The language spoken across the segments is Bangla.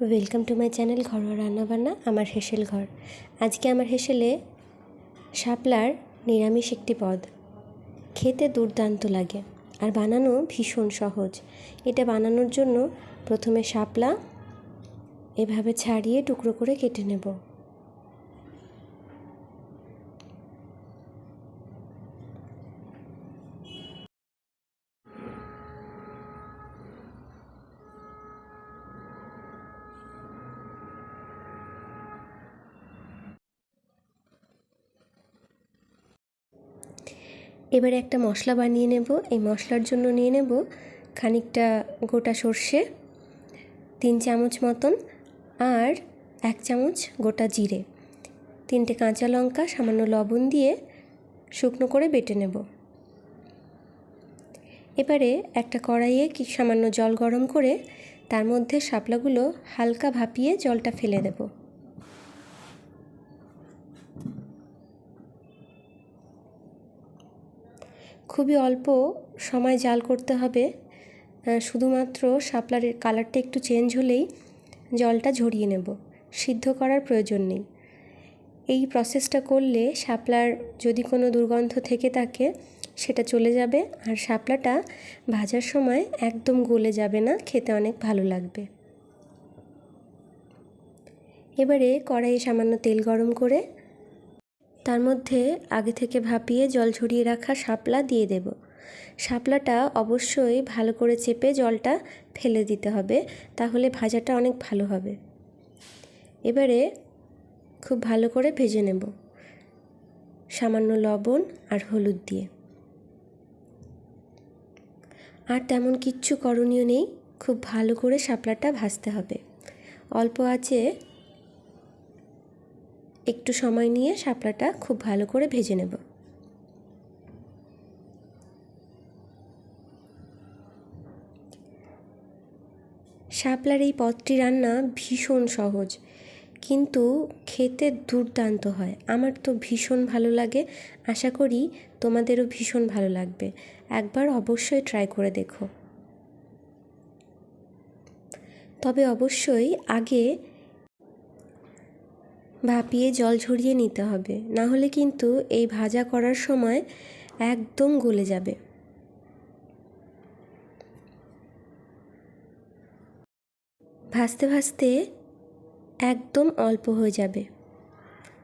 ওয়েলকাম টু মাই চ্যানেল ঘরোয়া রান্নাবান্না আমার হেসেল ঘর। আজকে আমার হেসেলে শাপলার নিরামিষ একটি পদ। খেতে দুর্দান্ত লাগে, আর বানানো ভীষণ সহজ। এটা বানানোর জন্য প্রথমে শাপলা, এভাবে ছাড়িয়ে টুকরো করে কেটে নেব। এবারে একটা মশলা বানিয়ে নেব। এই মশলার জন্য নিয়ে নেব খানিকটা গোটা সর্ষে, তিন চামচ মতন, আর এক চামচ গোটা জিরে। তিনটে কাঁচা লঙ্কা, সামান্য লবণ দিয়ে শুকনো করে বেটে নেব। এবারে একটা কড়াইয়ে কি সামান্য জল গরম করে তার মধ্যে শাপলাগুলো হালকা ভাপিয়ে জলটা ফেলে দেবো। খুবই অল্প সময় জাল করতে হবে। শুধুমাত্র শাপলার কালারটা একটু চেঞ্জ হলেই জলটা ঝরিয়ে নেব। সিদ্ধ করার প্রয়োজন নেই। এই প্রসেসটা করলে শাপলার যদি কোনো দুর্গন্ধ থেকে থাকে, সেটা চলে যাবে আর শাপলাটা ভাজার সময় একদম গলে যাবে না, খেতে অনেক ভালো লাগবে। এবারে কড়াইয়ে সামান্য তেল গরম করে তার মধ্যে আগে থেকে ভাপিয়ে জল ঝরিয়ে রাখা শাপলা দিয়ে দেব। শাপলাটা অবশ্যই ভালো করে চেপে জলটা ফেলে দিতে হবে, তাহলে ভাজাটা অনেক ভালো হবে। এবারে খুব ভালো করে ভেজে নেব, সামান্য লবণ আর হলুদ দিয়ে। আর তেমন কিচ্ছু করণীয় নেই, খুব ভালো করে শাপলাটা ভাজতে হবে। অল্প আছে একটু সময় নিয়ে শাপলাটা খুব ভালো করে ভেজে নেব। শাপলার এই পদটি রান্না ভীষণ সহজ, কিন্তু খেতে দুর্দান্ত হয়। আমার তো ভীষণ ভালো লাগে। আশা করি তোমাদেরও ভীষণ ভালো লাগবে। একবার অবশ্যই ট্রাই করে দেখো। তবে অবশ্যই আগে ভাপিয়ে জল ঝরিয়ে নিতে হবে। না হলে কিন্তু এই ভাজা করার সময় একদম গলে যাবে। ভাজতে ভাজতে একদম অল্প হয়ে যাবে।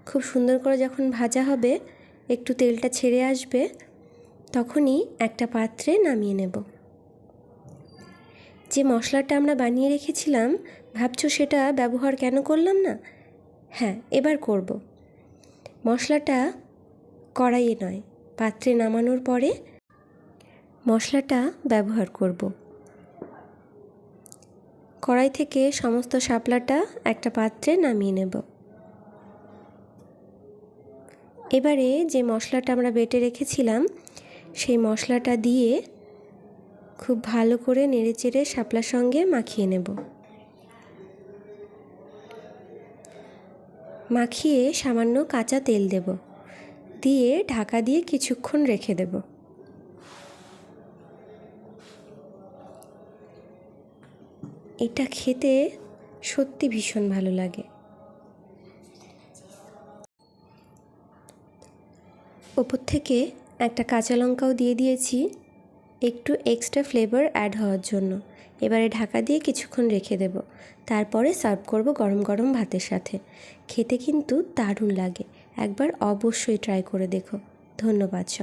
খুব সুন্দর করে যখন ভাজা হবে, একটু তেলটা ছেড়ে আসবে, তখনই একটা পাত্রে নামিয়ে নেব। যে মশলাটা আমরা বানিয়ে রেখেছিলাম, ভাবছ সেটা ব্যবহার কেন করলাম না? হ্যাঁ এবার করব। মশলাটা কড়াইয়ে নয়, পাত্রে নামানোর পরে মশলাটা ব্যবহার করব। কড়াই থেকে সমস্ত শাপলাটা একটা পাত্রে নামিয়ে নেব। এবারে যে মশলাটা আমরা বেটে রেখেছিলাম, সেই মশলাটা দিয়ে খুব ভালো করে নেড়েচেড়ে শাপলার সঙ্গে মাখিয়ে নেব। মাখিয়ে সামান্য কাঁচা তেল দেব। দিয়ে ঢাকা দিয়ে কিছুক্ষণ রেখে দেব। এটা খেতে সত্যি ভীষণ ভালো লাগে। ওপর থেকে একটা কাঁচা লঙ্কাও দিয়ে দিয়েছি। একটু এক্সট্রা ফ্লেভার অ্যাড হওয়ার জন্য। এবারে ঢাকা দিয়ে কিছুক্ষণ রেখে দেব। তারপরে সার্ভ করব গরম গরম ভাতের সাথে। খেতে কিন্তু দারুণ লাগে। একবার অবশ্যই ট্রাই করে দেখো। ধন্যবাদ